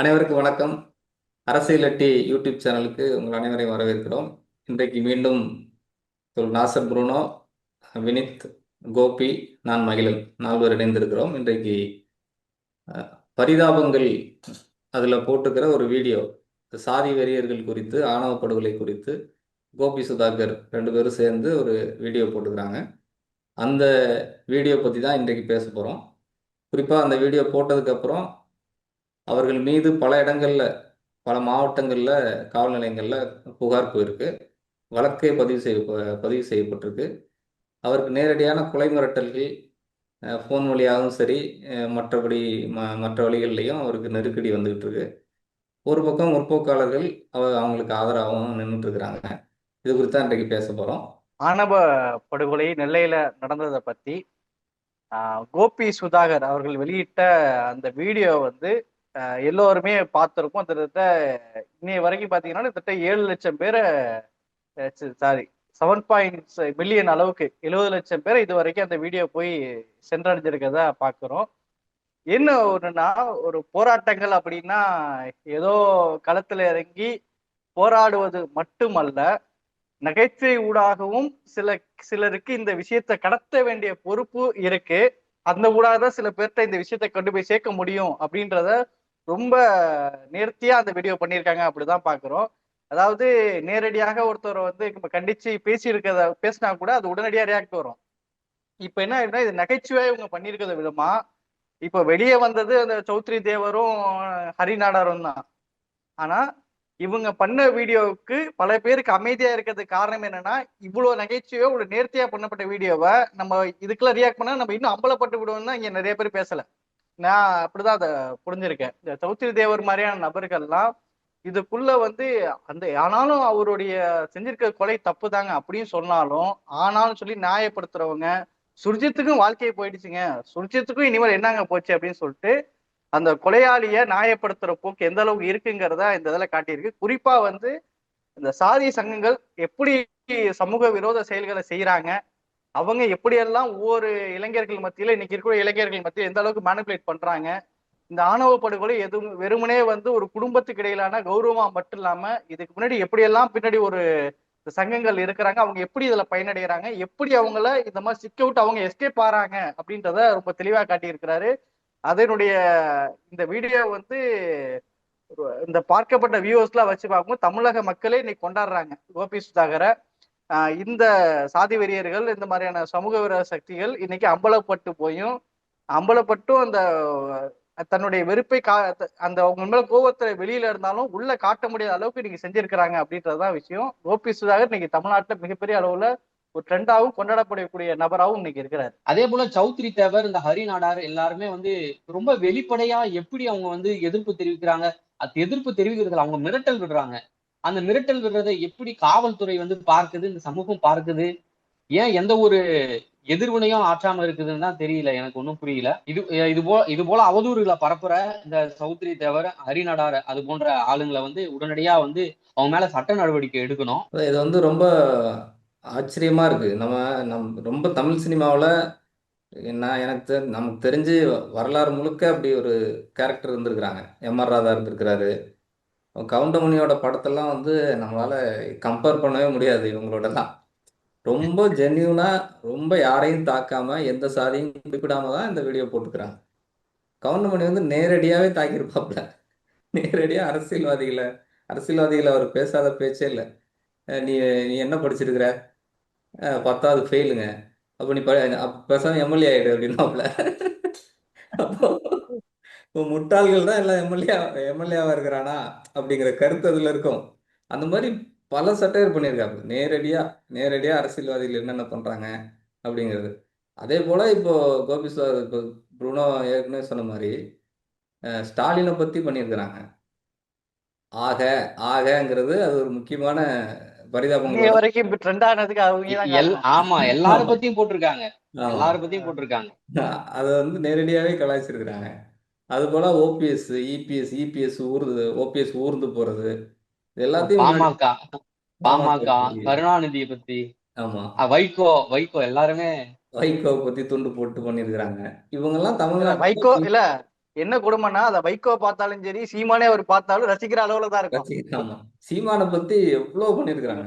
அனைவருக்கும் வணக்கம். அரசியல் அட்டி யூடியூப் சேனலுக்கு உங்கள் அனைவரையும் வரவேற்கிறோம். இன்றைக்கு மீண்டும் திரு நாசர் புருனோ வினித் கோபி நான் மகிழன் நால்வர் இணைந்திருக்கிறோம். இன்றைக்கு பரிதாபங்கள் அதில் போட்டுக்கிற ஒரு வீடியோ. சாதி வெறியர்கள் குறித்து ஆணவ படுகொலை குறித்து கோபி சுதாகர் ரெண்டு பேரும் சேர்ந்து ஒரு வீடியோ போட்டுக்கிறாங்க. அந்த வீடியோ பற்றி தான் இன்றைக்கு பேச போகிறோம் குறிப்பாக அந்த வீடியோ போட்டதுக்கப்புறம் அவர்கள் மீது பல இடங்களில் பல மாவட்டங்களில் காவல் நிலையங்களில் புகார் போயிருக்கு. வழக்கே பதிவு செய்ய பதிவு செய்யப்பட்டிருக்கு. அவருக்கு நேரடியான கொலை மிரட்டல்கள் ஃபோன் வழியாகவும் சரி மற்றபடி ம மற்ற வழிகள்லையும் அவருக்கு நெருக்கடி வந்துகிட்டு இருக்கு. ஒரு பக்கம் முற்போக்காளர்கள் அவ அவங்களுக்கு ஆதரவாகவும் நின்றுட்டு இருக்கிறாங்க. இது குறித்து தான் இன்றைக்கு பேச போகிறோம் ஆணவ படுகொலை நெல்லையில நடந்ததை பற்றி கோபி சுதாகர் அவர்கள் வெளியிட்ட அந்த வீடியோ வந்து எல்லோருமே பார்த்துருக்கோம். கிட்டத்தட்ட இன்னைய வரைக்கும் பார்த்தீங்கன்னா கிட்டத்தட்ட ஏழு லட்சம் பேரை சாரி செவன் பாயிண்ட் மில்லியன் அளவுக்கு எழுபது லட்சம் பேர் இது வரைக்கும் அந்த வீடியோ போய் சென்றடைஞ்சிருக்கதா பார்க்குறோம். என்ன ஒண்ணுன்னா ஒரு போராட்டங்கள் அப்படின்னா ஏதோ களத்துல இறங்கி போராடுவது மட்டுமல்ல நகைச்சுவை ஊடாகவும் சில சிலருக்கு இந்த விஷயத்தை கடத்த வேண்டிய பொறுப்பு இருக்கு. அந்த ஊடாக தான் சில பேர்த்த இந்த விஷயத்தை கொண்டு போய் சேர்க்க முடியும் அப்படின்றத ரொம்ப நேர்த்தியா அந்த வீடியோ பண்ணியிருக்காங்க அப்படிதான் பாக்குறோம். அதாவது நேரடியாக ஒருத்தர் வந்து கண்டிச்சு பேசி இருக்கிறத பேசினா கூட அது உடனடியா ரியாக்ட் வரும். இப்ப என்ன ஆயிடுனா இது நகைச்சுவையா இவங்க பண்ணியிருக்கிறத விதமா இப்ப வெளியே வந்தது அந்த சௌத்ரி தேவரும் ஹரிநாடரும் தான். ஆனா இவங்க பண்ண வீடியோவுக்கு பல பேருக்கு அமைதியா இருக்கிறதுக்கு காரணம் என்னன்னா இவ்வளவு நகைச்சுவையோ இவ்வளவு நேர்த்தியா பண்ணப்பட்ட வீடியோவை நம்ம இதுக்கெல்லாம் ரியாக்ட் பண்ணா நம்ம இன்னும் அம்பலப்பட்டு விடுவோம்னா இங்க நிறைய பேர் பேசல. நான் அப்படிதான் அதை புரிஞ்சிருக்கேன். இந்த சௌத்ரி தேவர் மாதிரியான நபர்கள்லாம் இதுக்குள்ள வந்து அந்த ஆனாலும் அவருடைய செஞ்சிருக்க கொலை தப்பு தாங்க அப்படின்னு சொன்னாலும் ஆனாலும் சொல்லி நியாயப்படுத்துறவங்க சுர்ஜித்துக்கும் வாழ்க்கையை போயிடுச்சுங்க. சுர்ஜித்துக்கும் இனிமேல் என்னங்க போச்சு அப்படின்னு சொல்லிட்டு அந்த கொலையாளிய நியாயப்படுத்துற போக்கு எந்த அளவுக்கு இருக்குங்கிறத இந்த இதில் காட்டியிருக்கு. குறிப்பா வந்து இந்த சாதி சங்கங்கள் எப்படி சமூக விரோத செயல்களை செய்யறாங்க அவங்க எப்படியெல்லாம் ஒவ்வொரு இளைஞர்கள் மத்தியில இன்னைக்கு இருக்கிற இளைஞர்கள் மத்தியில் எந்த அளவுக்கு மேனிபுலேட் பண்றாங்க இந்த ஆணவ படுகொலை எதுவும் வெறுமனே வந்து ஒரு குடும்பத்துக்கு இடையிலான கௌரவமா மட்டும் இல்லாம இதுக்கு முன்னாடி எப்படியெல்லாம் பின்னாடி ஒரு சங்கங்கள் இருக்கிறாங்க அவங்க எப்படி இதுல பயனடைகிறாங்க எப்படி அவங்கள இந்த மாதிரி சிக்க விட்டு அவங்க எஸ்கேப் ஆறாங்க அப்படின்றத ரொம்ப தெளிவா காட்டியிருக்கிறாரு. அதனுடைய இந்த வீடியோ வந்து இந்த பார்க்கப்பட்ட வியூவர்ஸ்லாம் வச்சு பார்க்கும்போது தமிழக மக்களே இன்னைக்கு கொண்டாடுறாங்க. கோபி சுதாகரை இந்த சாதி வெறியர்கள் இந்த மாதிரியான சமூக விரோத சக்திகள் இன்னைக்கு அம்பலப்பட்டு போயும். அம்பலப்பட்டும் அந்த தன்னுடைய வெறுப்பை கா அந்த அவங்க மேல கோபத்துல வெளியில இருந்தாலும் உள்ள காட்ட முடியாத அளவுக்கு இன்னைக்கு செஞ்சிருக்கிறாங்க அப்படின்றதுதான் விஷயம். கோபி சுதாகர் இன்னைக்கு தமிழ்நாட்டுல மிகப்பெரிய அளவுல ஒரு ட்ரெண்டாகவும் கொண்டாடப்படக்கூடிய நபராகவும் இன்னைக்கு இருக்கிறார். அதே போல சௌத்ரி தேவர் இந்த ஹரிநாடார் எல்லாருமே வந்து ரொம்ப வெளிப்படையா எப்படி அவங்க வந்து எதிர்ப்பு தெரிவிக்கிறாங்க? அது எதிர்ப்பு தெரிவிக்கிறதுல அவங்க மிரட்டல் விடுறாங்க. அந்த மிரட்டல் விடுறதை எப்படி காவல்துறை வந்து பார்க்குது இந்த சமூகம் பார்க்குது? ஏன் எந்த ஒரு எதிர்வினையும் ஆற்றாம இருக்குதுன்னு தான் தெரியல எனக்கு ஒன்றும் புரியல. இது இது போல இது போல அவதூறுகளை பரப்புற இந்த சௌத்ரி தேவர் ஹரிநாடார் அது போன்ற ஆளுங்களை வந்து உடனடியா வந்து அவங்க மேல சட்ட நடவடிக்கை எடுக்கணும். இது வந்து ரொம்ப ஆச்சரியமா இருக்கு. நம்ம நம் ரொம்ப தமிழ் சினிமாவில் நான் எனக்கு நமக்கு தெரிஞ்சு வரலாறு முழுக்க அப்படி ஒரு கேரக்டர் இருந்திருக்கிறாங்க. எம்ஆர் ராதா இருந்திருக்கிறாரு. கவுண்டமணியோட படத்தெல்லாம் வந்து நம்மளால கம்பேர் பண்ணவே முடியாது இவங்களோடலாம். ரொம்ப ஜென்யூனா ரொம்ப யாரையும் தாக்காம எந்த சாதியும் குறிப்பிடாம தான் இந்த வீடியோ போட்டுக்கிறாங்க. கவுண்டமணி வந்து நேரடியாவே தாக்கியிருப்பாப்ல. நேரடியா அரசியல்வாதிகளை அரசியல்வாதிகளை அவர் பேசாத பேச்சே இல்லை. நீ நீ என்ன படிச்சிருக்கிற? பத்தாவது ஃபெயிலுங்க அப்போ நீ ப பேசாம எம்எல்ஏ ஆயிடு அப்படின்னாப்ல. அப்போ இப்போ முட்டாள்கள் தான் எல்லாம் எம்எல்ஏ எம்எல்ஏவா இருக்கிறானா அப்படிங்கிற கருத்து அதுல இருக்கும். அந்த மாதிரி பல சட்டையர் பண்ணியிருக்காங்க. நேரடியா நேரடியா அரசியல்வாதிகள் என்னென்ன பண்றாங்க அப்படிங்கிறது. அதே போல இப்போ கோபி சார் இப்போ ப்ரூனோ ஏற்கனவே சொன்ன மாதிரி ஸ்டாலினை பத்தி பண்ணியிருக்கிறாங்க. ஆக ஆகங்கிறது அது ஒரு முக்கியமான பரிதாபங்களோட வரைக்கும் ட்ரெண்ட் ஆனதுக்கு அவங்க ஆமா எல்லார ஆமா. பத்தியும் போட்டிருக்காங்க. ஆமா. எல்லார பத்தியும் போட்டிருக்காங்க. அதை வந்து நேரடியாவே கலாய்ச்சிருக்கிறாங்க. அது போல ஓபிஎஸ் இபிஎஸ் இபிஎஸ் ஊர்து ஓபிஎஸ் ஊர்ந்து போறது. இது எல்லாத்தையும் பாமக பாமக கருணாநிதியை பத்தி. ஆமா. வைகோ வைகோ எல்லாருமே வைகோ பத்தி துண்டு போட்டு பண்ணியிருக்கிறாங்க இவங்கெல்லாம் இல்ல தமிழ்நாட்டுல வைகோ இல்ல என்ன கொடுமைன்னா அதை வைகோ பார்த்தாலும் சரி சீமானே அவர் பார்த்தாலும் ரசிக்கிற அளவுல தான் இருக்கும். ஆமா. சீமானை பத்தி எவ்வளோ பண்ணியிருக்கிறாங்க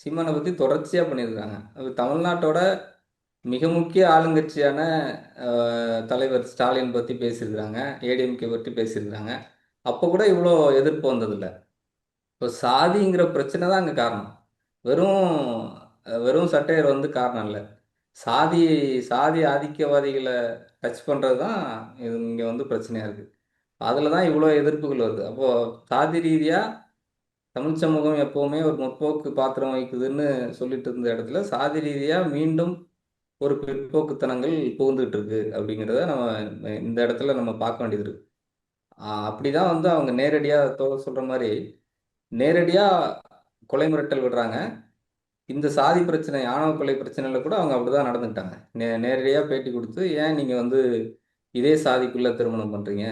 சீமானை பத்தி தொடர்ச்சியா பண்ணியிருக்காங்க அது தமிழ்நாட்டோட மிக முக்கிய ஆளுங்கட்சியான தலைவர் ஸ்டாலின் பற்றி பேசியிருக்கிறாங்க ஏடிஎம்கே பற்றி பேசியிருக்கிறாங்க. அப்போ கூட இவ்வளோ எதிர்ப்பு வந்ததில்லை. இப்போ சாதிங்கிற பிரச்சனை தான் அங்கே காரணம். வெறும் வெறும் சட்டையர் வந்து காரணம் இல்லை. சாதி சாதி ஆதிக்கவாதிகளை டச் பண்ணுறது தான் இது இங்கே வந்து பிரச்சனையாக இருக்குது அதில் தான் இவ்வளோ எதிர்ப்புகள் வருது. அப்போது சாதி ரீதியாக தமிழ் சமூகம் எப்போவுமே ஒரு முற்போக்கு பாத்திரம் வகிக்குதுன்னு சொல்லிட்டு இருந்த இடத்துல சாதி ரீதியாக மீண்டும் ஒரு பிற்போக்குத்தனங்கள் புகுந்துகிட்டு இருக்கு அப்படிங்கிறத நம்ம இந்த இடத்துல நம்ம பார்க்க வேண்டியது இருக்கு அப்படிதான் வந்து அவங்க நேரடியாக தோக சொல்ற மாதிரி நேரடியாக கொலை மிரட்டல் விடுறாங்க. இந்த சாதி பிரச்சனை ஆணவ கொலை பிரச்சனையில கூட அவங்க அப்படிதான் நடந்துட்டாங்க நே நேரடியாக பேட்டி கொடுத்து ஏன் நீங்கள் வந்து இதே சாதிக்குள்ள திருமணம் பண்ணுறீங்க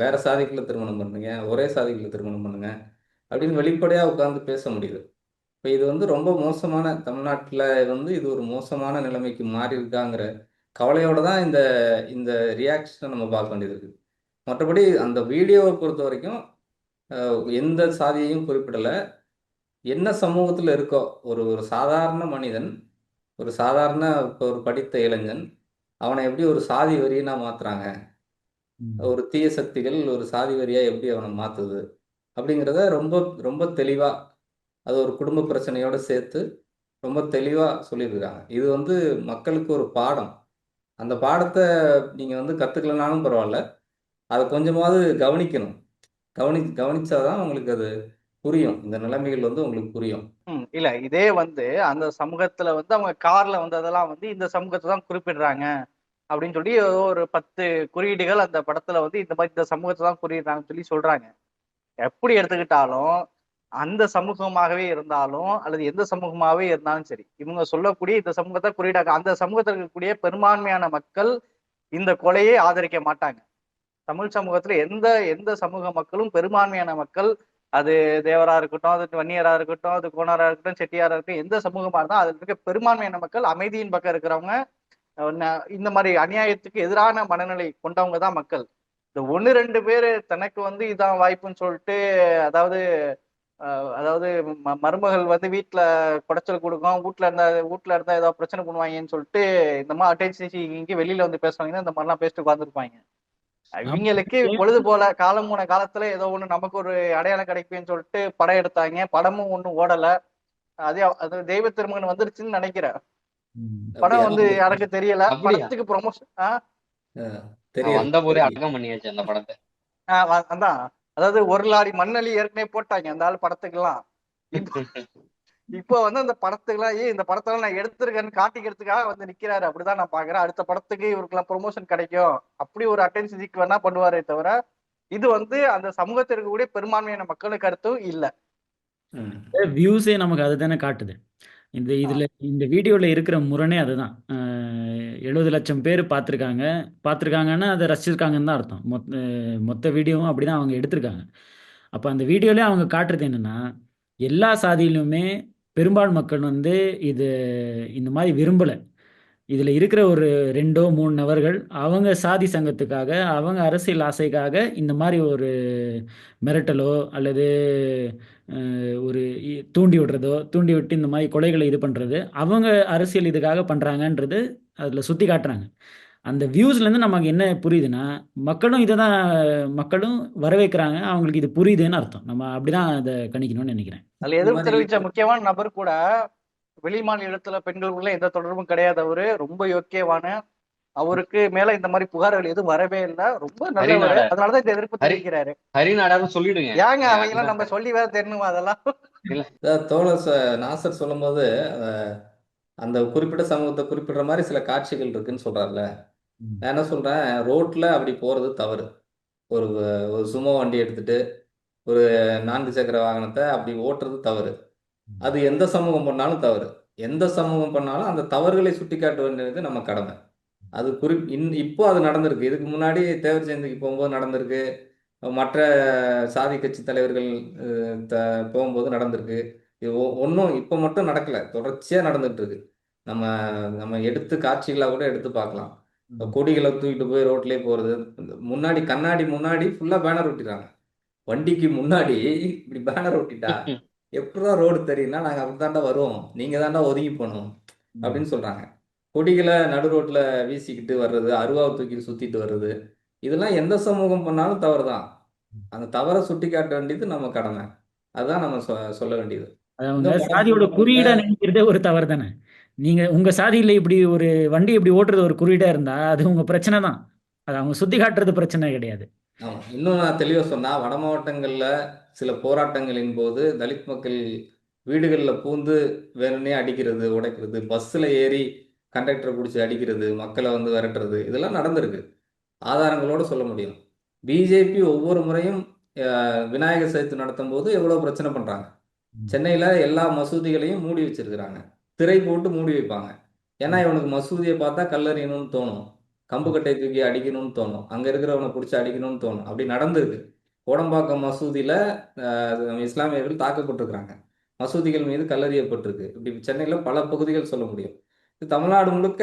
வேற சாதிக்குள்ள திருமணம் பண்ணுறீங்க ஒரே சாதிக்குள்ள திருமணம் பண்ணுங்க அப்படின்னு வெளிப்படையாக உட்காந்து பேச முடியுது. இப்போ இது வந்து ரொம்ப மோசமான தமிழ்நாட்டில் வந்து இது ஒரு மோசமான நிலைமைக்கு மாறி இருக்காங்கிற கவலையோட தான் இந்த இந்த ரியாக்ஷனை நம்ம பார்க்க வேண்டியது இருக்குது மற்றபடி அந்த வீடியோவை பொறுத்த வரைக்கும் எந்த சாதியையும் குறிப்பிடலை. என்ன சமூகத்தில் இருக்கோ ஒரு ஒரு சாதாரண மனிதன் ஒரு சாதாரண இப்போ ஒரு படித்த இளைஞன் அவனை எப்படி ஒரு சாதி வெறியனா மாத்துறாங்க? ம். ஒரு தீய சக்திகள் ஒரு சாதி வெறியா எப்படி அவனை மாத்துது? அப்படிங்கிறத ரொம்ப ரொம்ப தெளிவா அது ஒரு குடும்ப பிரச்சனையோடு சேர்த்து ரொம்ப தெளிவாக சொல்லியிருக்காங்க. இது வந்து மக்களுக்கு ஒரு பாடம். அந்த பாடத்தை நீங்கள் வந்து கற்றுக்கலனாலும் பரவாயில்ல. அதை கொஞ்சமாவது கவனிக்கணும். கவனி கவனிச்சாதான் உங்களுக்கு அது புரியும். இந்த நிலைமைகள் வந்து உங்களுக்கு புரியும். ம், இல்ல இதே வந்து அந்த சமூகத்துல வந்து அவங்க கார்ல வந்ததெல்லாம் வந்து இந்த சமூகத்தை தான் குறிப்பிடுறாங்க அப்படின்னு சொல்லி ஏதோ ஒரு பத்து குறியீடுகள் அந்த படத்துல வந்து இந்த மாதிரி இந்த சமூகத்தை தான் குறியிடுறாங்கன்னு சொல்லி சொல்றாங்க. எப்படி எடுத்துக்கிட்டாலும் அந்த சமூகமாகவே இருந்தாலும் அல்லது எந்த சமூகமாகவே இருந்தாலும் சரி இவங்க சொல்லக்கூடிய இந்த சமூகத்தை குறியீடாக அந்த சமூகத்தில் இருக்கக்கூடிய பெரும்பான்மையான மக்கள் இந்த கொலையை ஆதரிக்க மாட்டாங்க. தமிழ் சமூகத்துல எந்த எந்த சமூக மக்களும் பெரும்பான்மையான மக்கள் அது தேவரா இருக்கட்டும் அது வன்னியரா இருக்கட்டும் அது கோணரா இருக்கட்டும் செட்டியாரா இருக்கட்டும் எந்த சமூகமா இருந்தால் அதில் இருக்க பெரும்பான்மையான மக்கள் அமைதியின் பக்கம் இருக்கிறவங்க இந்த மாதிரி அநியாயத்துக்கு எதிரான மனநிலை கொண்டவங்க தான் மக்கள். இந்த ஒன்று ரெண்டு பேர் தனக்கு வந்து இதான் வாய்ப்புன்னு சொல்லிட்டு அதாவது அதாவது ம- மருமகள் வந்து வீட்டுல குடைச்சல் கொடுக்கும். வீட்டுல இருந்தா வீட்டுல இருந்தா ஏதாவது பிரச்சனை பண்ணுவாங்கன்னு சொல்லிட்டு இந்த மாதிரி அட்டென்ஷன் இங்கே வெளியில வந்து பேசுவாங்கன்னா இந்த மாதிரிலாம் பேசிட்டு உட்காந்துருப்பாங்க இவங்களுக்கு பொழுது போல காலம் போன காலத்துல ஏதோ ஒண்ணு நமக்கு ஒரு அடையாளம் கிடைக்கும்னு சொல்லிட்டு படம் எடுத்தாங்க. படமும் ஒண்ணும் ஓடல. அதே அது தெய்வ திருமகன் வந்துருச்சுன்னு நினைக்கிறேன். படம் வந்து? யாருக்கு தெரியல? படத்துக்கு ப்ரொமோஷன் தெரியும் வந்த போதே அடக்கம் பண்ணியாச்சு அந்த படத்தை. அதான். அதாவது ஒரு லாரி மண்ணலி ஏற்கனவே போட்டாங்க அந்த ஆள் படத்துக்கெல்லாம். இப்போ இப்போ வந்து அந்த படத்துக்கெல்லாம் ஏய் இந்த படத்தெல்லாம் நான் எடுத்திருக்கேன்னு காட்டிக்கிறதுக்காக வந்து நிக்கிறாரு. அப்படிதான் நான் பாக்குறேன். அடுத்த படத்துக்கு இவருக்கெல்லாம் ப்ரொமோஷன் கிடைக்கும். அப்படி ஒரு அட்டென்ஷன் சீக் வேணா பண்ணுவாரே தவிர இது வந்து அந்த சமூகத்தில் இருக்கக்கூடிய பெரும்பான்மையான மக்களுக்கு கருத்தும் இல்ல. வியூஸே நமக்கு அதுதானே காட்டுது. இந்த இதில் இந்த வீடியோவில் இருக்கிற முரணே அதுதான். எழுபது லட்சம் பேர் பார்த்துருக்காங்க. பார்த்துருக்காங்கன்னா அதை ரசிச்சிருக்காங்கன்னு தான் அர்த்தம். மொத்த மொத்த வீடியோவும் அப்படிதான் அவங்க எடுத்திருக்காங்க. அப்போ அந்த வீடியோலேயே அவங்க காட்டுறது என்னென்னா எல்லா சாதியிலுமே பெரும்பால் மக்கள் வந்து இது இந்த மாதிரி விரும்பலை. இதில் இருக்கிற ஒரு ரெண்டோ மூணு நபர்கள் அவங்க சாதி சங்கத்துக்காக அவங்க அரசியல் ஆசைக்காக இந்த மாதிரி ஒரு மிரட்டலோ அல்லது ஒரு தூண்டி விடுறதோ தூண்டி விட்டு இந்த மாதிரி கொலைகளை இது பண்ணுறது அவங்க அரசியல் இதுக்காக பண்ணுறாங்கன்றது அதில் சுற்றி காட்டுறாங்க. அந்த வியூஸ்லேருந்து நமக்கு என்ன புரியுதுன்னா மக்களும் இதை தான் மக்களும் வரவேற்கிறாங்க. அவங்களுக்கு இது புரியுதுன்னு அர்த்தம். நம்ம அப்படிதான் அதை கணிக்கணும்னு நினைக்கிறேன். அதுல எதிர்ப்பு முக்கியமான நபர் கூட வெளி மாநிலத்துல பெண்களுக்குள்ள எந்த தொடர்பும் கிடையாது அவரு. ரொம்ப யோக்கியவான. அவருக்கு மேல இந்த மாதிரி புகார்கள் எதுவும் வரவே இல்லை. ரொம்ப நல்லவர். ஹரிநாடர். அதனாலதான் இந்த எதிர்ப்பு தெரிவிக்கிறாரு. ஹரிநாடாரும் சொல்லிடுங்க. ஏங்க அவங்க எல்லாம் நம்ம சொல்லி வேற தெரியணுமா அதெல்லாம்? தோழர் நாசர் சொல்லும்போது அஹ், அந்த குறிப்பிட்ட சமூகத்தை குறிப்பிடுற மாதிரி சில காட்சிகள் இருக்குன்னு சொல்றாருல. நான் என்ன சொல்றேன் ரோட்ல அப்படி போறது தவறு. ஒரு ஒரு சுமோ வண்டி எடுத்துட்டு ஒரு நான்கு சக்கர வாகனத்தை அப்படி ஓட்டுறது தவறு. அது எந்த சமூகம் பண்ணாலும் தவறு. எந்த சமூகம் பண்ணாலும் அந்த தவறுகளை சுட்டி காட்ட வேண்டியது நம்ம கடமை. அது குறி இன் இப்போ அது நடந்திருக்கு. இதுக்கு முன்னாடி தேவர் ஜெயந்திக்கு போகும்போது நடந்திருக்கு. மற்ற சாதி கட்சி தலைவர்கள் த- போகும்போது நடந்திருக்கு. இது ஒன்றும் இப்போ மட்டும் நடக்கல. தொடர்ச்சியாக நடந்துட்டு இருக்கு நம்ம நம்ம எடுத்து காட்சிகளாக கூட எடுத்து பார்க்கலாம். கொடிகளை தூக்கிட்டு போய் ரோட்லயே போறது. இந்த முன்னாடி கண்ணாடி முன்னாடி ஃபுல்லா பேனர் ஒட்டிடுறாங்க வண்டிக்கு முன்னாடி இப்படி பேனர் ஒட்டிட்டா எப்படிதான் ரோடு தெரியும்னா நாங்க அப்படித்தாண்டா வருவோம். நீங்க தாண்டா ஒதுங்கி போகணும். அப்படின்னு சொல்றாங்க. கொடிகளை நடு ரோட்ல வீசிக்கிட்டு வர்றது அருவாவை தூக்கிட்டு சுத்திட்டு வர்றது இதெல்லாம் எந்த சமூகம் பண்ணாலும் தவறு தான் அந்த தவறை சுட்டி காட்ட வேண்டியது நம்ம கடமை. அதுதான் நம்ம சொல்ல வேண்டியது. சாதியோட குறியீடா நினைக்கிறதே ஒரு தவறு தானே. நீங்க உங்க சாதியில இப்படி ஒரு வண்டி இப்படி ஓட்டுறது ஒரு குறியீடா இருந்தா அது உங்க பிரச்சனை தான். அது அவங்க சுத்தி காட்டுறது பிரச்சனை கிடையாது. இன்னும் நான் தெளிவா சொன்னா வட மாவட்டங்கள்ல சில போராட்டங்களின் போது தலித் மக்கள் வீடுகளில் பூந்து வேணும்னே அடிக்கிறது உடைக்கிறது பஸ்ஸில் ஏறி கண்டக்டரை பிடிச்சி அடிக்கிறது மக்களை வந்து விரட்டுறது இதெல்லாம் நடந்திருக்கு. ஆதாரங்களோட சொல்ல முடியும். பிஜேபி ஒவ்வொரு முறையும் விநாயகர் சதுர்த்தி நடத்தும் போது எவ்வளோ பிரச்சனை பண்ணுறாங்க சென்னையில் எல்லா மசூதிகளையும் மூடி வச்சிருக்கிறாங்க. திரை போட்டு மூடி வைப்பாங்க. ஏன்னா இவனுக்கு மசூதியை பார்த்தா கல்லறியணும்னு தோணும். கம்பு கட்டை தூக்கி அடிக்கணும்னு தோணும். அங்கே இருக்கிறவனை பிடிச்சி அடிக்கணும்னு தோணும். அப்படி நடந்திருக்கு. கோடம்பாக்கம் மசூதியில் இஸ்லாமியர்கள் தாக்கப்பட்டிருக்கிறாங்க. மசூதிகள் மீது கல்லறியப்பட்டிருக்கு. இப்படி சென்னையில் பல பகுதிகள் சொல்ல முடியும். இது தமிழ்நாடு முழுக்க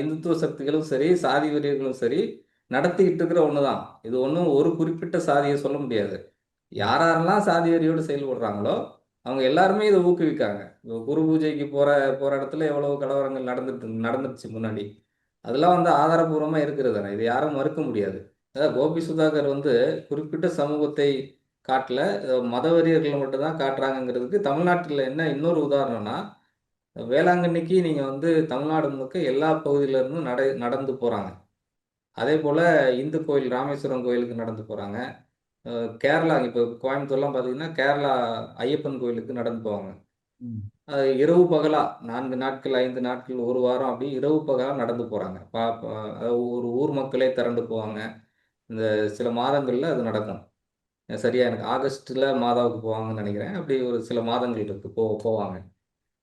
இந்துத்துவ சக்திகளும் சரி சாதி வெறியர்களும் சரி நடத்திக்கிட்டு இருக்கிற ஒன்று தான் இது ஒன்றும் ஒரு குறிப்பிட்ட சாதியை சொல்ல முடியாது. யாரெல்லாம் சாதி வெறியோடு செயல்படுறாங்களோ அவங்க எல்லாருமே இதை ஊக்குவிக்காங்க. குரு பூஜைக்கு போகிற போகிற இடத்துல எவ்வளவு கலவரங்கள் நடந்துட்டு நடந்துருச்சு முன்னாடி. அதெல்லாம் வந்து ஆதாரபூர்வமாக இருக்கிறது தானே. இது யாரும் மறுக்க முடியாது. அதாவது கோபி சுதாகர் வந்து குறிப்பிட்ட சமூகத்தை காட்டல. மதவெறியர்களை மட்டும்தான் காட்டுறாங்கங்கிறதுக்கு தமிழ்நாட்டில் என்ன இன்னொரு உதாரணம்னா வேளாங்கண்ணிக்கு நீங்க வந்து தமிழ்நாடு முழுக்க எல்லா பகுதியில இருந்தும் நட நடந்து போறாங்க. அதே போல இந்து கோயில் ராமேஸ்வரம் கோயிலுக்கு நடந்து போறாங்க. அஹ் கேரளா இப்போ கோயம்புத்தூர்லாம் பார்த்தீங்கன்னா கேரளா ஐயப்பன் கோயிலுக்கு நடந்து போவாங்க. இரவு பகலா நான்கு நாட்கள் ஐந்து நாட்கள் ஒரு வாரம் அப்படி இரவு பகலா நடந்து போறாங்க. ஒரு ஊர் மக்களே திரண்டு போவாங்க. இந்த சில மாதங்களில் அது நடக்கும். சரியா எனக்கு ஆகஸ்ட்டில் மாதாவுக்கு போவாங்கன்னு நினைக்கிறேன். அப்படி ஒரு சில மாதங்கள் இருக்குது போ போவாங்க.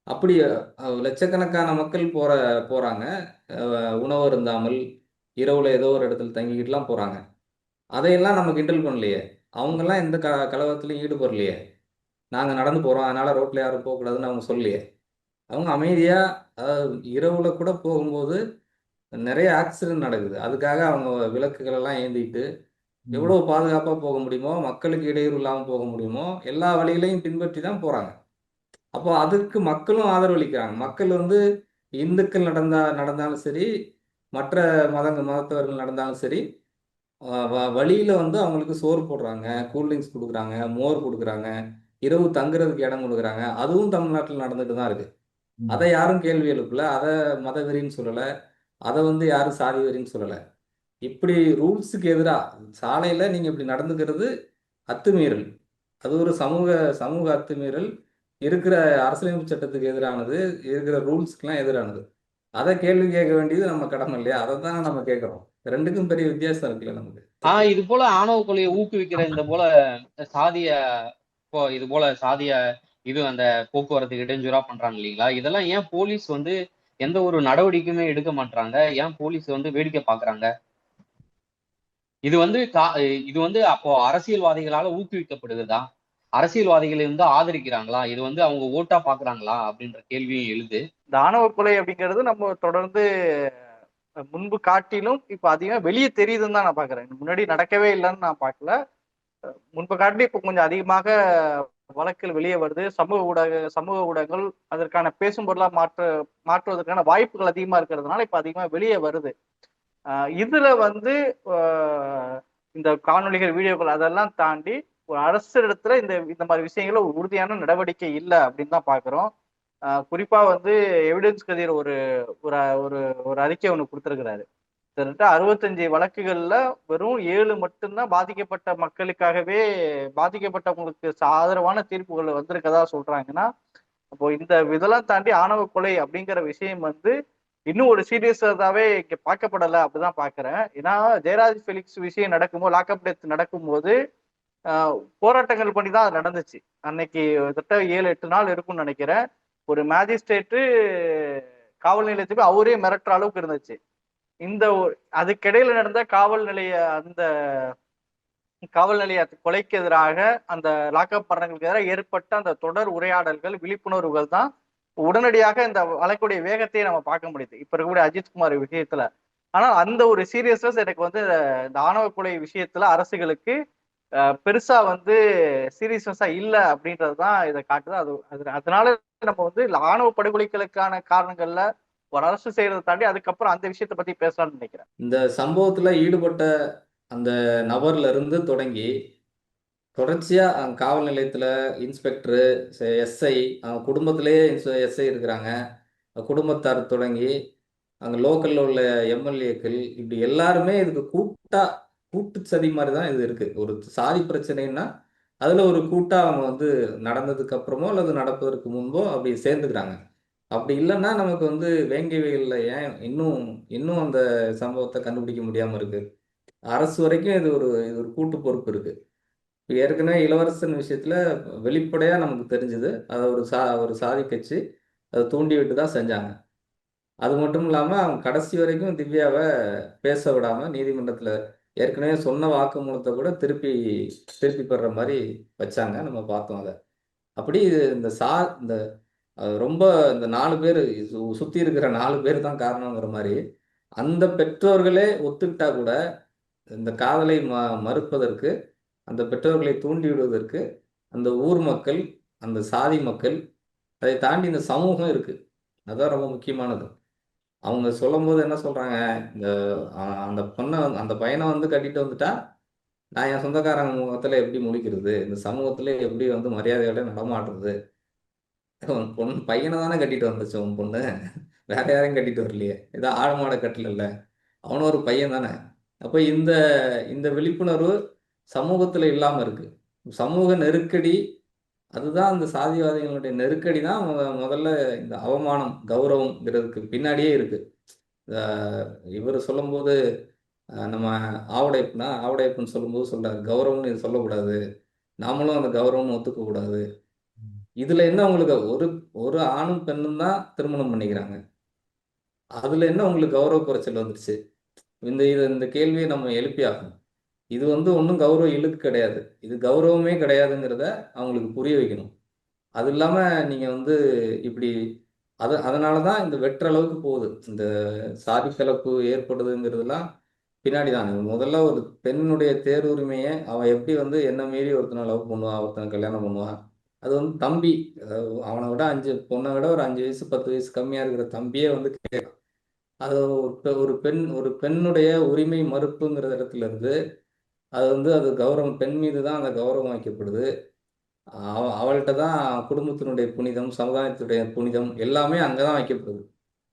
அப்படி லட்சக்கணக்கான மக்கள் போகிற போகிறாங்க உணவு இருந்தாமல் இரவில் ஏதோ ஒரு இடத்துல தங்கிக்கிட்டுலாம் போகிறாங்க அதையெல்லாம் நம்ம கிண்டல் பண்ணலையே. அவங்கெல்லாம் எந்த க கலவரத்துலையும் ஈடுபடலையே. நாங்கள் நடந்து போகிறோம் அதனால் ரோட்டில் யாரும் போகக்கூடாதுன்னு அவங்க சொல்லலையே. அவங்க அமைதியாக அதாவது கூட போகும்போது நிறைய ஆக்சிடென்ட் நடக்குது. அதுக்காக அவங்க விளக்குகள் எல்லாம் ஏந்திட்டு எவ்வளோ பாதுகாப்பாக போக முடியுமோ மக்களுக்கு இடையூறு இல்லாமல் போக முடியுமோ எல்லா வழிகளையும் பின்பற்றி தான் போகிறாங்க அப்போ அதுக்கு மக்களும் ஆதரவளிக்கிறாங்க. மக்கள் வந்து இந்துக்கள் நடந்தா நடந்தாலும் சரி மற்ற மதங்கள் மதத்தவர்கள் நடந்தாலும் சரி வழியில வந்து அவங்களுக்கு சோறு போடுறாங்க கூல்ட்ரிங்க்ஸ் கொடுக்குறாங்க மோர் கொடுக்குறாங்க இரவு தங்குறதுக்கு இடம் கொடுக்குறாங்க. அதுவும் தமிழ்நாட்டில் நடந்துட்டு தான் இருக்கு. ம். அதை யாரும் கேள்வி எழுப்பல. அதை மத வெறின்னு சொல்லலை. அதை வந்து யாரும் சாதி வரின்னு சொல்லலை. இப்படி ரூல்ஸுக்கு எதிராக சாலையில் நீங்கள் இப்படி நடந்துக்கிறது அத்துமீறல். அது ஒரு சமூக சமூக அத்துமீறல். இருக்கிற அரசியலமைப்பு சட்டத்துக்கு எதிரானது இருக்கிற ரூல்ஸ்க்கெல்லாம் எதிரானது. அதை கேள்வி கேட்க வேண்டியது நம்ம கடமை இல்லையா? அதை தானே நம்ம கேட்குறோம். ரெண்டுக்கும் பெரிய வித்தியாசம் இருக்குல்ல நமக்கு. ஆஹ் இது போல ஆணவ கொலையை ஊக்குவிக்கிற இந்த போல சாதிய இப்போ இது போல சாதிய இது அந்த போக்குவரத்துக்கு இடைஞ்சூறா பண்றாங்க இல்லைங்களா? இதெல்லாம் ஏன் போலீஸ் வந்து எந்த ஒரு நடவடிக்கையுமே எடுக்க மாட்டாங்க ஏன் போலீஸ் வந்து வேடிக்கை பாக்குறாங்க? இது வந்து கா இது வந்து அப்போ அரசியல்வாதிகளால ஊக்குவிக்கப்படுகிறதா? அரசியல்வாதிகளை வந்து ஆதரிக்கிறாங்களா? இது வந்து அவங்க ஓட்டா பாக்குறாங்களா? அப்படின்ற கேள்வியும் எழுது. தானவ கொலை அப்படிங்கிறது நம்ம தொடர்ந்து முன்பு காட்டிலும் இப்ப அதிகமா வெளியே தெரியுதுன்னு தான் நான் பாக்குறேன். முன்னாடி நடக்கவே இல்லைன்னு நான் பாக்கல. முன்பு காட்டிலும் இப்ப கொஞ்சம் அதிகமாக வழக்கில் வெளியே வருது. சமூக ஊடக சமூக ஊடகங்கள் அதற்கான பேசும் பொருளா மாற்ற மாற்றுவதற்கான வாய்ப்புகள் அதிகமா இருக்கிறதுனால இப்ப அதிகமா வெளியே வருது. ஆஹ் இதுல வந்து ஆஹ் இந்த காணொலிகள் வீடியோக்கள் அதெல்லாம் தாண்டி ஒரு அரசு இடத்துல இந்த இந்த மாதிரி விஷயங்கள ஒரு உறுதியான நடவடிக்கை இல்லை அப்படின்னு தான் பாக்குறோம். ஆஹ் குறிப்பா வந்து எவிடன்ஸ் கதிர் ஒரு ஒரு ஒரு ஒரு அறிக்கை ஒன்று கொடுத்துருக்கிறாரு. கிட்டத்தட்ட அறுபத்தஞ்சு வழக்குகள்ல வெறும் ஏழு மட்டும்தான் பாதிக்கப்பட்ட மக்களுக்காகவே பாதிக்கப்பட்டவங்களுக்கு ஆதரவான தீர்ப்புகள் வந்திருக்கதா சொல்றாங்கன்னா அப்போ இந்த இதெல்லாம் தாண்டி ஆணவ கொலை அப்படிங்கிற விஷயம் வந்து இன்னும் ஒரு சீரியஸாவே இங்க பார்க்கப்படலை அப்படிதான் பாக்குறேன் ஏன்னா ஜெயராஜ் ஃபெலிக்ஸ் விஷயம் நடக்கும்போது லாக்அப் டெத் நடக்கும்போது போராட்டங்கள் பண்ணி தான் அது நடந்துச்சு. அன்னைக்கு கிட்ட ஏழு எட்டு நாள் இருக்கும்னு நினைக்கிறேன். ஒரு மேஜிஸ்ட்ரேட்டு காவல் நிலையத்துக்கு அவரே மிரட்டுற அளவுக்கு இருந்துச்சு. இந்த ஒ- அதுக்கிடையில நடந்த காவல் நிலைய அந்த காவல் நிலைய கொலைக்கு எதிராக அந்த லாக்அப் மரணங்களுக்கு எதிராக ஏற்பட்ட அந்த தொடர் உரையாடல்கள் விழிப்புணர்வுகள் தான் உடனடியாக இந்த வழக்குடைய வேகத்தையே நம்ம பார்க்க முடியுது. இப்ப இருக்கக்கூடிய அஜித்குமார் விஷயத்துல. ஆனால் அந்த ஒரு சீரியஸ்னஸ் எனக்கு வந்து இந்த ஆணவ கொலை விஷயத்துல அரசுகளுக்கு பெருசா வந்து சீரியஸ்னஸா இல்ல அப்படின்றது தான் இதை காட்டுது. அது அது- அதனால நம்ம வந்து ஆணவ படுகொலைகளுக்கான காரணங்கள்ல ஒரு அரசு செய்யறதை தாண்டி அதுக்கப்புறம் அந்த விஷயத்தை பத்தி பேசலாம்னு நினைக்கிறேன். இந்த சம்பவத்துல ஈடுபட்ட அந்த நபர்ல இருந்து தொடங்கி தொடர்ச்சியா அங்க காவல் நிலையத்துல இன்ஸ்பெக்டரு எஸ்ஐ அவங்க குடும்பத்திலேயே எஸ்ஐ இருக்கிறாங்க. குடும்பத்தார் தொடங்கி அங்க லோக்கல்ல உள்ள எம்எல்ஏக்கள் இப்படி எல்லாருமே இதுக்கு கூட்டா கூட்டு சதி மாதிரி தான் இது இருக்கு. ஒரு சாதி பிரச்சனைன்னா அதுல ஒரு கூட்டா அவங்க வந்து நடந்ததுக்கு அப்புறமோ அல்லது நடப்பதற்கு முன்போ அப்படி சேர்ந்துக்கிறாங்க. அப்படி இல்லைன்னா நமக்கு வந்து வேங்கியவைகளில் ஏன் இன்னும் இன்னும் அந்த சம்பவத்தை கண்டுபிடிக்க முடியாம இருக்கு. அரசு வரைக்கும் இது ஒரு இது ஒரு கூட்டு பொறுப்பு இருக்கு. இப்போ ஏற்கனவே இளவரசன் விஷயத்துல வெளிப்படையா நமக்கு தெரிஞ்சது. அதை ஒரு சா ஒரு சாதி கட்சி அதை தூண்டி விட்டு தான் செஞ்சாங்க. அது மட்டும் இல்லாம அவங்க கடைசி வரைக்கும் திவ்யாவை பேச விடாம நீதிமன்றத்துல ஏற்கனவே சொன்ன வாக்குமூலத்தை கூட திருப்பி திருப்பி பெறுற மாதிரி வச்சாங்க. நம்ம பார்த்தோம் அதை. அப்படி இந்த சா இந்த ரொம்ப இந்த நாலு பேர் சுற்றி இருக்கிற நாலு பேர் தான் காரணங்கிற மாதிரி அந்த பெற்றோர்களே ஒத்துக்கிட்டா கூட இந்த காதலை ம மறுப்பதற்கு அந்த பெற்றோர்களை தூண்டி விடுவதற்கு அந்த ஊர் மக்கள் அந்த சாதி மக்கள் அதை தாண்டி இந்த சமூகம் இருக்குது அதுதான் ரொம்ப முக்கியமானது. அவங்க சொல்லும்போது என்ன சொல்கிறாங்க இந்த அந்த பொண்ணை வந்து- அந்த பையனை வந்து கட்டிட்டு வந்துட்டா நான் என் சொந்தக்காரங்க முகத்தில் எப்படி முழிக்கிறது இந்த சமூகத்தில் எப்படி வந்து மரியாதையோட நடமாடுறது? உன் பொண்ணு பையனை தானே கட்டிட்டு வந்துச்சு உன் பொண்ணு. வேற யாரையும் கட்டிட்டு வரலையே. ஏதோ ஆடு மாடை கட்டல அவனும் ஒரு பையன் தானே. அப்போ இந்த இந்த விழிப்புணர்வு சமூகத்தில் இல்லாமல் இருக்கு. சமூக நெருக்கடி அதுதான் அந்த சாதிவாதிகளுடைய நெருக்கடி தான் முத- முதல்ல இந்த அவமானம் கௌரவங்கிறதுக்கு பின்னாடியே இருக்கு. இவர் சொல்லும்போது நம்ம ஆவுடைப்புனா ஆவுடைப்புன்னு சொல்லும்போது சொல்றாரு. கௌரவம்னு இது சொல்லக்கூடாது. நாமளும் அந்த கௌரவம்னு ஒத்துக்க கூடாது இதுல என்ன உங்களுக்கு ஒரு ஒரு ஆணும் பெண்ணும் தான் திருமணம் பண்ணிக்கிறாங்க. அதுல என்ன உங்களுக்கு கௌரவ குறைச்சல் வந்துருச்சு? இந்த இது இந்த கேள்வியை நம்ம எழுப்பி ஆகணும். இது வந்து ஒன்றும் கௌரவ இழுக்கு கிடையாது. இது கௌரவமே கிடையாதுங்கிறத அவங்களுக்கு புரிய வைக்கணும். அது இல்லாமல் நீங்கள் வந்து இப்படி அது அதனால தான் இந்த வெற்ற அளவுக்கு போகுது. இந்த சாதி கலப்பு ஏற்படுதுங்கிறதுலாம் பின்னாடி தான். முதல்ல ஒரு பெண்ணுடைய தேர்வுரிமையை அவன் எப்படி வந்து என்ன மீறி ஒருத்தனை லவ் பண்ணுவான் ஒருத்தனை கல்யாணம் பண்ணுவான் அது வந்து தம்பி அவனை விட அஞ்சு பொண்ணை விட ஒரு அஞ்சு வயசு பத்து வயசு கம்மியா இருக்கிற தம்பியே வந்து கேட்கும் அது ஒரு பெண் ஒரு பெண்ணுடைய உரிமை மறுப்புங்கிற இடத்துல இருந்து அது வந்து அது கௌரவம் பெண் மீது தான் அந்த கௌரவம் வைக்கப்படுது. அவ அவள்கிட்ட தான் குடும்பத்தினுடைய புனிதம் சமுதாயத்துடைய புனிதம் எல்லாமே அங்கதான் வைக்கப்படுது.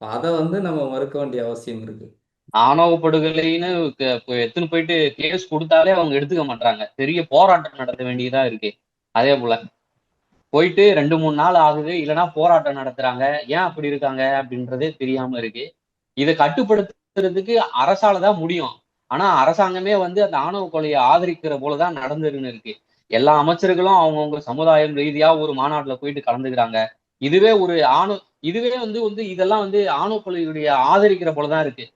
அதை வந்து நம்ம மறுக்க வேண்டிய அவசியம் இருக்கு. ஆணவ படுகொலைன்னு எடுத்துன்னு போயிட்டு கேஸ் கொடுத்தாலே அவங்க எடுத்துக்க மாட்டாங்க பெரிய போராட்டம் நடத்த வேண்டியதா இருக்கு. அதே போல. போயிட்டு ரெண்டு மூணு நாள் ஆகுது. இல்லைன்னா போராட்டம் நடத்துறாங்க. ஏன் அப்படி இருக்காங்க அப்படின்றதே தெரியாம இருக்கு. இதை கட்டுப்படுத்துறதுக்கு அரசால தான் முடியும். ஆனா அரசாங்கமே வந்து அந்த ஆணவ கொலையை ஆதரிக்கிற போலதான் நடந்துருன்னு இருக்கு. எல்லா அமைச்சர்களும் அவங்கவுங்க சமுதாயம் ரீதியா ஒரு மாநாட்டுல போயிட்டு கலந்துக்கிறாங்க. இதுவே ஒரு ஆணு இதுவே வந்து வந்து இதெல்லாம் வந்து ஆணவ கொலையுடைய ஆதரிக்கிற போலதான் இருக்கு.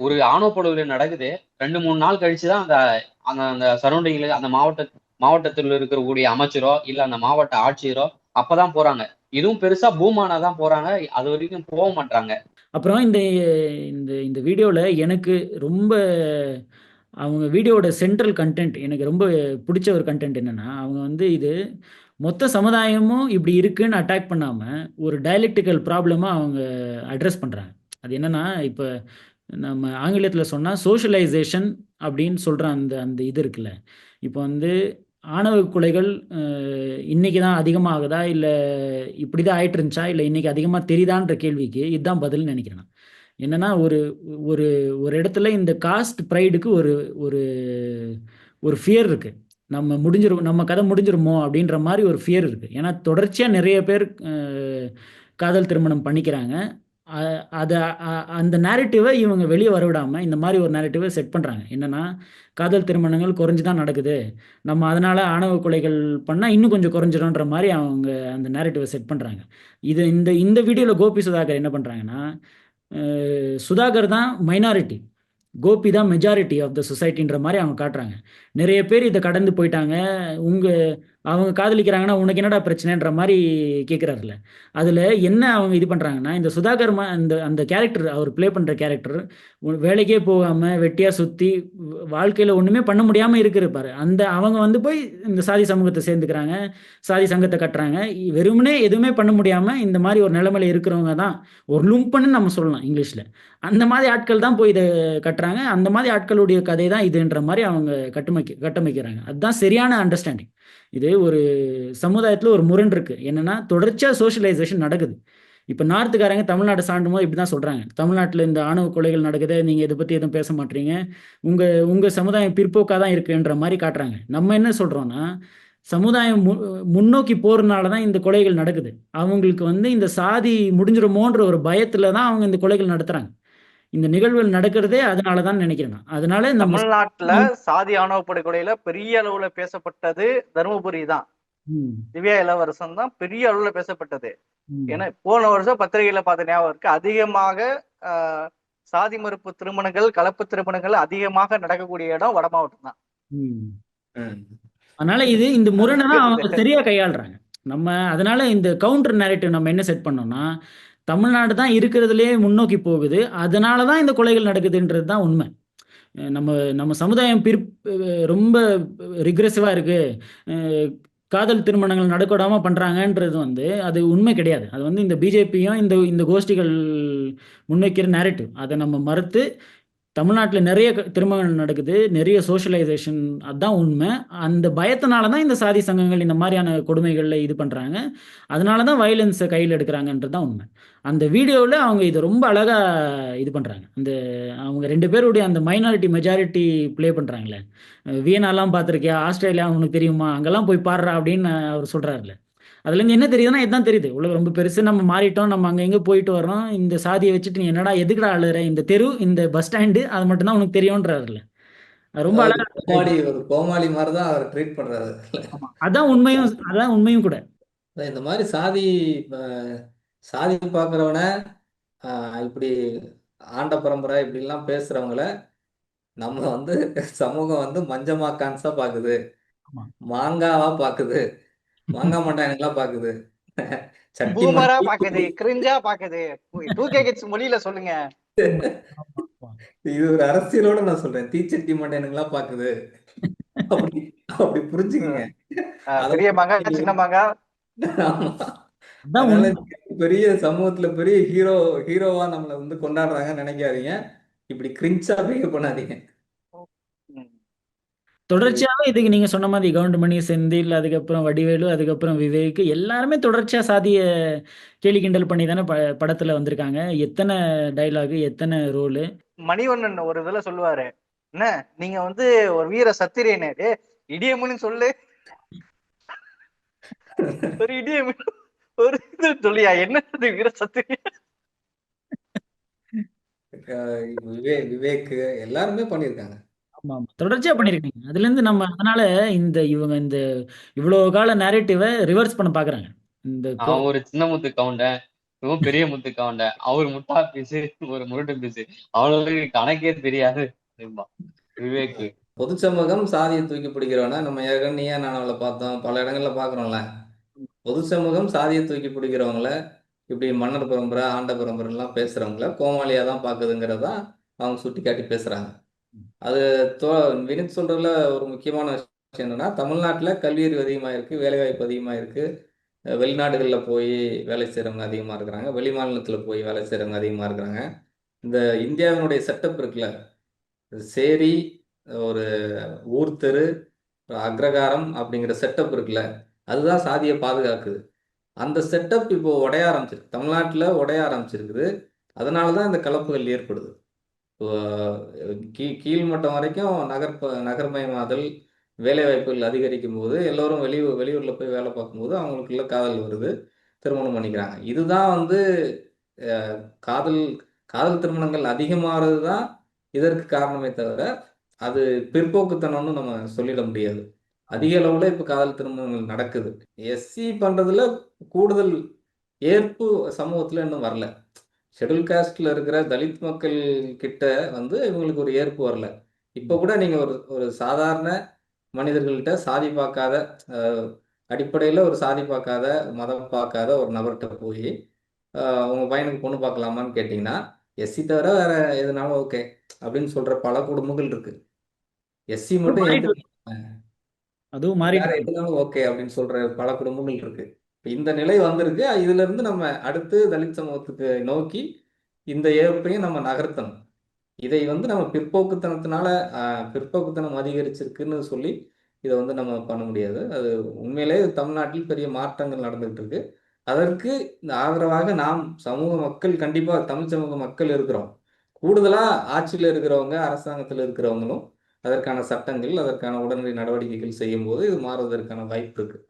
ஒரு ஆணவ கொலை நடக்குது. ரெண்டு மூணு நாள் கழிச்சுதான் அந்த அந்த அந்த சரௌண்டிங்ல அந்த மாவட்ட மாவட்டத்தில் இருக்கக்கூடிய அமைச்சரோ இல்ல அந்த மாவட்ட ஆட்சியரோ அப்பதான் போறாங்க. இதுவும் பெருசா பூமானா தான் போறாங்க. அது வரைக்கும் போக மாட்டாங்க அப்புறம் இந்த இந்த இந்த வீடியோவில் எனக்கு ரொம்ப அவங்க வீடியோவோட சென்ட்ரல் கண்டென்ட் எனக்கு ரொம்ப பிடிச்ச ஒரு கண்டென்ட் என்னன்னா அவங்க வந்து இது மொத்த சமுதாயமும் இப்படி இருக்குன்னு அட்டாக் பண்ணாமல் ஒரு டயலெக்டிக்கல் ப்ராப்ளமாக அவங்க அட்ரஸ் பண்ணுறாங்க அது என்னன்னா இப்போ நம்ம ஆங்கிலத்தில் சொன்னால் சோஷியலைசேஷன் அப்படின்னு சொல்கிற அந்த அந்த இது இருக்குல்ல. இப்போ வந்து ஆணவ கொலைகள் இன்னைக்கு தான் அதிகமாகுதா? இல்லை இப்படி தான் ஆயிட்டு இருந்துச்சா? இல்லை இன்னைக்கு அதிகமாக தெரியுதான்ற கேள்விக்கு இதுதான் பதில்னு நினைக்கிறேன் நான். என்னன்னா ஒரு ஒரு ஒரு இடத்துல இந்த காஸ்ட் ப்ரைடுக்கு ஒரு ஒரு ஒரு ஃபியர் இருக்கு. நம்ம முடிஞ்சிரும் நம்ம கதை முடிஞ்சிருமோ? அப்படின்ற மாதிரி ஒரு ஃபியர் இருக்கு. ஏன்னா தொடர்ச்சியாக நிறைய பேர் காதல் திருமணம் பண்ணிக்கிறாங்க. அதை அந்த நேரட்டிவை இவங்க வெளியே வரவிடாமல் இந்த மாதிரி ஒரு நேரட்டிவை செட் பண்ணுறாங்க என்னன்னா காதல் திருமணங்கள் குறைஞ்சு தான் நடக்குது. நம்ம அதனால் ஆணவ கொலைகள் பண்ணால் இன்னும் கொஞ்சம் குறைஞ்சிடும்ன்ற மாதிரி அவங்க அந்த நேரட்டிவை செட் பண்ணுறாங்க இது இந்த இந்த வீடியோவில் கோபி சுதாகர் என்ன பண்ணுறாங்கன்னா சுதாகர் தான் மைனாரிட்டி கோபி தான் மெஜாரிட்டி ஆஃப் த சொசைட்டின்ற மாதிரி அவங்க காட்டுறாங்க. நிறைய பேர் இதை கடந்து போயிட்டாங்க. உங்கள் அவங்க காதலிக்கிறாங்கன்னா உனக்கு என்னடா பிரச்சனைன்ற மாதிரி கேட்குறாருல அதில் என்ன அவங்க இது பண்ணுறாங்கன்னா இந்த சுதாகர்மா இந்த அந்த கேரக்டர் அவர் ப்ளே பண்ணுற கேரக்டர் வேலைக்கே போகாமல் வெட்டியாக சுற்றி வாழ்க்கையில் ஒன்றுமே பண்ண முடியாமல் இருக்கிறப்பாரு. அந்த அவங்க வந்து போய் இந்த சாதி சமூகத்தை சேர்ந்துக்கிறாங்க சாதி சங்கத்தை கட்டுறாங்க. வெறுமனே எதுவுமே பண்ண முடியாமல் இந்த மாதிரி ஒரு நிலைமையில் இருக்கிறவங்க தான் ஒரு லும்பன்னு நம்ம சொல்லலாம் இங்கிலீஷில். அந்த மாதிரி ஆட்கள் தான் போய் இதை கட்டுறாங்க. அந்த மாதிரி ஆட்களுடைய கதை தான் இதுன்ற மாதிரி அவங்க கட்டமைக்க கட்டமைக்கிறாங்க. அதுதான் சரியான அண்டர்ஸ்டாண்டிங் இது ஒரு சமுதாயத்தில் ஒரு முரண் இருக்கு. என்னன்னா தொடர்ச்சியாக சோஷியலைசேஷன் நடக்குது. இப்போ நார்த்துக்காரங்க தமிழ்நாட்டை சாண்டும் போது இப்படி தான் சொல்கிறாங்க தமிழ்நாட்டில் இந்த ஆணவ கொலைகள் நடக்குது நீங்கள் இதை பற்றி எதுவும் பேச மாட்டீங்க. உங்கள் உங்கள் சமுதாயம் பிற்போக்காக தான் இருக்குன்ற மாதிரி காட்டுறாங்க. நம்ம என்ன சொல்கிறோன்னா சமுதாயம் மு முன்னோக்கி போகிறதுனால தான் இந்த கொலைகள் நடக்குது. அவங்களுக்கு வந்து இந்த சாதி முடிஞ்சிருமோன்ற ஒரு பயத்தில் தான் அவங்க இந்த கொலைகள் நடத்துகிறாங்க இந்த நிகழ்வுகள் நடக்கிறதே அதனால தான் நினைக்கிறேன் நான். அதனால நம்ம தமிழ்நாட்டுல சாதி ஆணவ படுகொலையில பெரிய அளவுல பேசப்பட்டது தருமபுரி தான். ம், திவ்யா இளவரசன் தான் பெரிய அளவுல பேசப்பட்டது. ஏன்னா போன வருஷம் பத்திரிகையில பார்த்த ஞாபகம் இருக்கு. அதிகமாக ஆஹ், சாதி மறுப்பு திருமணங்கள் கலப்பு திருமணங்கள் அதிகமாக நடக்கக்கூடிய இடம் வட மாவட்டம் தான். அதனால இது இந்த முரணை தான் அவங்க சரியா கையாளுறாங்க. நம்ம அதனால இந்த கவுண்டர் நேரேட்டிவ் நம்ம என்ன செட் பண்ணோம்னா தமிழ்நாடு தான் இருக்கிறதுலே முன்னோக்கி போகுது. அதனால தான் இந்த கொலைகள் நடக்குதுன்றது தான் உண்மை. நம்ம நம்ம சமுதாயம் பிற் ரொம்ப ரிக்ரெசிவாக இருக்குது காதல் திருமணங்கள் நடக்கூடாம பண்ணுறாங்கன்றது வந்து அது உண்மை கிடையாது. அது வந்து இந்த பிஜேபியும் இந்த இந்த கோஷ்டிகள் முன்வைக்கிற நேரட்டிவ் அதை நம்ம மறுத்து தமிழ்நாட்டில் நிறைய க- நடக்குது நிறைய சோஷியலைசேஷன் அதுதான் உண்மை. அந்த பயத்தினால தான் இந்த சாதி சங்கங்கள் இந்த மாதிரியான கொடுமைகளில் இது பண்ணுறாங்க அதனால தான் வயலன்ஸை கையில் எடுக்கிறாங்கன்றது தான் உண்மை. அந்த வீடியோவில் அவங்க இதை ரொம்ப அழகாக இது பண்ணுறாங்க அந்த அவங்க ரெண்டு பேருடைய அந்த மைனாரிட்டி மெஜாரிட்டி ப்ளே பண்ணுறாங்களே வியனாலாம் பார்த்துருக்கியா? ஆஸ்திரேலியா உனக்கு தெரியுமா? அங்கெல்லாம் போய் பாடுறா அப்படின்னு அவர் சொல்கிறாருல்ல அதுலேருந்து என்ன தெரியுதுன்னா இதுதான் தெரியுது. உலகம் ரொம்ப பெருசு. நம்ம மாறிட்டோம். நம்ம அங்கே எங்கே போயிட்டு வரோம் இந்த சாதியை வச்சுட்டு நீ என்னடா எதுக்குடா அழுற இந்த தெரு இந்த பஸ் ஸ்டாண்டு அது மட்டும்தான் உனக்கு தெரியும்ன்றாருல ரொம்ப கோமாளி ஒரு கோமாளி மாதிரி தான் அவர் ட்ரீட் பண்றாரு. அதான் உண்மையும் அதான் உண்மையும் கூட. இந்த மாதிரி சாதி சாதி பார்க்குறவன இப்படி ஆண்ட பரம்பரை இப்படிலாம் பேசுறவங்கள நம்ம வந்து சமூகம் வந்து மஞ்சமா கான்ஸா பாக்குது. மாங்காவா பாக்குது. மாங்காய் மண்டாயனுங்களா பாக்குது. சட்டி பூமரா பாக்குது கிரிஞ்சா பாக்குது. டூ கே கிட்ஸ் மொழியில சொல்லுங்க. இது ஒரு அரசியலோட நான் சொல்றேன். தீச்சட்டி மண்டையனுங்களா பாக்குது. அப்படி அப்படி புரிஞ்சுக்கங்க. பெரிய மாங்கா சின்ன உண்மை. பெரிய சமூகத்துல பெரிய ஹீரோ ஹீரோவா நம்மள வந்து கொண்டாடுறாங்கன்னு நினைக்காதீங்க. இப்படி கிரிஞ்சா பிஹேவ் பண்ணாதீங்க. தொடர்ச்சியாவே இதுக்கு நீங்க சொன்ன மாதிரி கவுண்டமணி செந்தில் அதுக்கப்புறம் வடிவேலு அதுக்கப்புறம் விவேக் எல்லாருமே தொடர்ச்சியா சாதிய கேலி கிண்டல் பண்ணி தானே ப படத்துல வந்திருக்காங்க. எத்தனை டைலாகு எத்தனை ரோலு மணிவண்ணன் ஒரு இதுல சொல்லுவாரு. என்ன? நீங்க வந்து ஒரு வீர சத்திரியனே டே இடியமுன்னு சொல்லு. ஒரு இடியமு ஒரு இது சொல்லியா? என்னது வீர சத்திரியன்? விவேக் விவேக் எல்லாருமே பண்ணியிருக்காங்க. ஆமா ஆமா. தொடர்ச்சியா பண்ணிருக்காங்க. அதுல இருந்து நம்ம அதனால இந்த இவங்க இந்த இவ்வளவு கால நேரேட்டிவை ரிவர்ஸ் பண்ண பாக்குறாங்க. இந்த அவன் ஒரு சின்ன முத்து கவுண்டன் இவன் பெரிய முத்து கவுண்டன் அவர் முட்டா பீஸு ஒரு முரட்டு பீஸு அவனுக்கு கணக்கே தெரியாது. விவேக். பொது சமூகம் சாதியை தூக்கி பிடிக்கிறவன நம்ம ஏற்கனவே நீயா நானாவில பார்த்தோம் பல இடங்கள்ல பார்க்குறோம்ல பொது சமூகம் சாதியை தூக்கி பிடிக்கிறவங்கள இப்படி மன்னர் பரம்பரை ஆண்ட பரம்பரை எல்லாம் பேசுறவங்கள கோமாளியா தான் பார்க்குதுங்கிறதா அவங்க சுட்டி காட்டி பேசுறாங்க. அது தோ வினித் சொல்றதுல ஒரு முக்கியமான விஷயம் என்னன்னா தமிழ்நாட்டில் கல்வி அறிவு அதிகமாக இருக்கு வேலைவாய்ப்பு அதிகமாக இருக்கு. வெளிநாடுகளில் போய் வேலை செய்கிறவங்க அதிகமாக இருக்கிறாங்க. வெளி மாநிலத்தில் போய் வேலை செய்கிறவங்க அதிகமாக இருக்கிறாங்க. இந்த இந்தியாவினுடைய செட்டப் இருக்குல்ல சேரி ஒரு ஊர் அக்ரகாரம் அப்படிங்கிற செட்டப் இருக்குல்ல அதுதான் சாதியை பாதுகாக்குது. அந்த செட்டப் இப்போ உடைய ஆரம்பிச்சிருக்கு தமிழ்நாட்டில் உடைய ஆரம்பிச்சிருக்குது. அதனால தான் இந்த கலப்புகள் ஏற்படுது. கீ கீழ்மட்டம் வரைக்கும் நகர்ப்ப நகர்மயமாதல் வேலைவாய்ப்புகள் அதிகரிக்கும் போது எல்லோரும் வெளியூர் வெளியூரில் போய் வேலை பார்க்கும்போது அவங்களுக்குள்ள காதல் வருது திருமணம் பண்ணிக்கிறாங்க. இதுதான் வந்து காதல் காதல் திருமணங்கள் அதிகமாகிறது தான் இதற்கு காரணமே தவிர அது பிற்போக்குத்தனம்னு நம்ம சொல்லிட முடியாது. அதிக அளவில் இப்போ காதல் திருமணங்கள் நடக்குது. எஸ்சி பண்ணுறதுல கூடுதல் ஏற்பு சமூகத்தில் இன்னும் வரல. ஷெட்யூல் காஸ்ட்ல இருக்கிற தலித் மக்கள் கிட்ட வந்து இவங்களுக்கு ஒரு ஏற்பு வரல. இப்ப கூட நீங்க ஒரு ஒரு சாதாரண மனிதர்கள்ட்ட சாதி பார்க்காத அடிப்படையில் ஒரு சாதி பார்க்காத மதம் பார்க்காத ஒரு நபர்கிட்ட போய் உங்கள் பையனுக்கு பொண்ணு பார்க்கலாமான்னு கேட்டிங்கன்னா எஸ்சி தவிர வேற எதுனாலும் ஓகே அப்படின்னு சொல்ற பல குடும்பங்கள் இருக்கு. எஸ்சி மட்டும் அதுவும் ஓகே அப்படின்னு சொல்ற பல குடும்பங்கள் இருக்கு. இந்த நிலை வந்திருக்கு. இதுல இருந்து நம்ம அடுத்து தலித் சமூகத்துக்கு நோக்கி இந்த ஏற்பையும் நம்ம நகர்த்தணும். இதை வந்து நம்ம பிற்போக்குத்தனத்தினால பிற்போக்குத்தனம் அதிகரிச்சிருக்குன்னு சொல்லி இதை வந்து நம்ம பண்ண முடியாது. அது உண்மையிலே தமிழ்நாட்டில் பெரிய மாற்றங்கள் நடந்துகிட்டு இருக்கு அதற்கு இந்த ஆதரவாக நாம் சமூக மக்கள் கண்டிப்பாக தமிழ் சமூக மக்கள் இருக்கிறோம். கூடுதலாக ஆட்சியில் இருக்கிறவங்க அரசாங்கத்தில் இருக்கிறவங்களும் அதற்கான சட்டங்கள் அதற்கான உடனடி நடவடிக்கைகள் செய்யும் போது இது மாறுவதற்கான வாய்ப்பு இருக்குது